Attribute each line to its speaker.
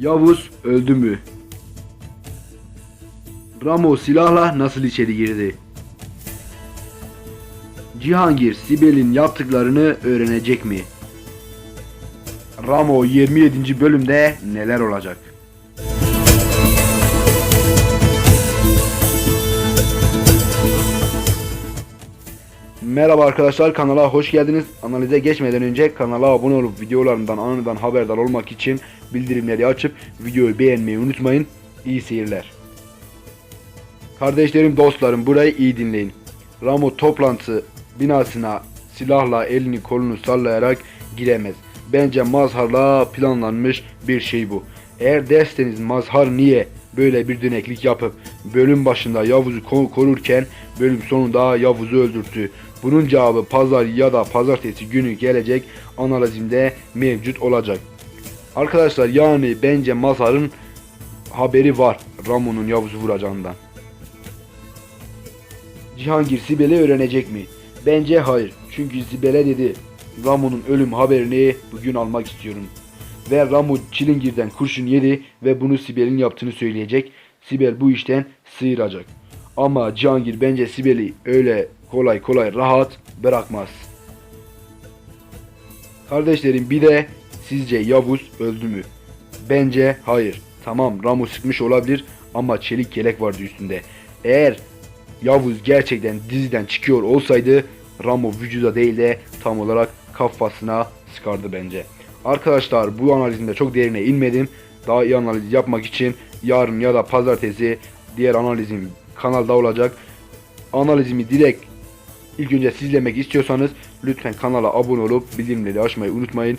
Speaker 1: Yavuz öldü mü? Ramo silahla nasıl içeri girdi? Cihangir Sibel'in yaptıklarını öğrenecek mi? Ramo 27. bölümde neler olacak? Merhaba arkadaşlar kanala hoş geldiniz. Analize geçmeden önce kanala abone olup videolarımdan anından haberdar olmak için bildirimleri açıp videoyu beğenmeyi unutmayın. İyi seyirler. Kardeşlerim dostlarım burayı iyi dinleyin. Ramo toplantı binasına silahla elini kolunu sallayarak giremez. Bence mazharla planlanmış bir şey bu. Eğer derseniz mazhar niye böyle bir döneklik yapıp bölüm başında Yavuz'u ko- korurken bölüm sonunda Yavuz'u öldürttü. Bunun cevabı pazar ya da pazartesi günü gelecek analizimde mevcut olacak. Arkadaşlar yani bence Mazhar'ın haberi var Ramon'un Yavuz'u vuracağından. Cihangir Sibel'i öğrenecek mi? Bence hayır. Çünkü Sibel'e dedi Ramon'un ölüm haberini bugün almak istiyorum. Ve Ramo Çilingir'den kurşun yedi ve bunu Sibel'in yaptığını söyleyecek. Sibel bu işten sıyıracak. Ama Cihangir bence Sibel'i öyle kolay kolay rahat bırakmaz. Kardeşlerim bir de sizce Yavuz öldü mü? Bence hayır. Tamam Ramo sıkmış olabilir ama çelik yelek vardı üstünde. Eğer Yavuz gerçekten diziden çıkıyor olsaydı Ramo vücuda değil de tam olarak kafasına sıkardı bence. Arkadaşlar bu analizimde çok derine inmedim. Daha iyi analiz yapmak için yarın ya da pazartesi diğer analizim kanalda olacak. Analizimi direkt ilk önce siz izlemek istiyorsanız lütfen kanala abone olup bildirimleri açmayı unutmayın.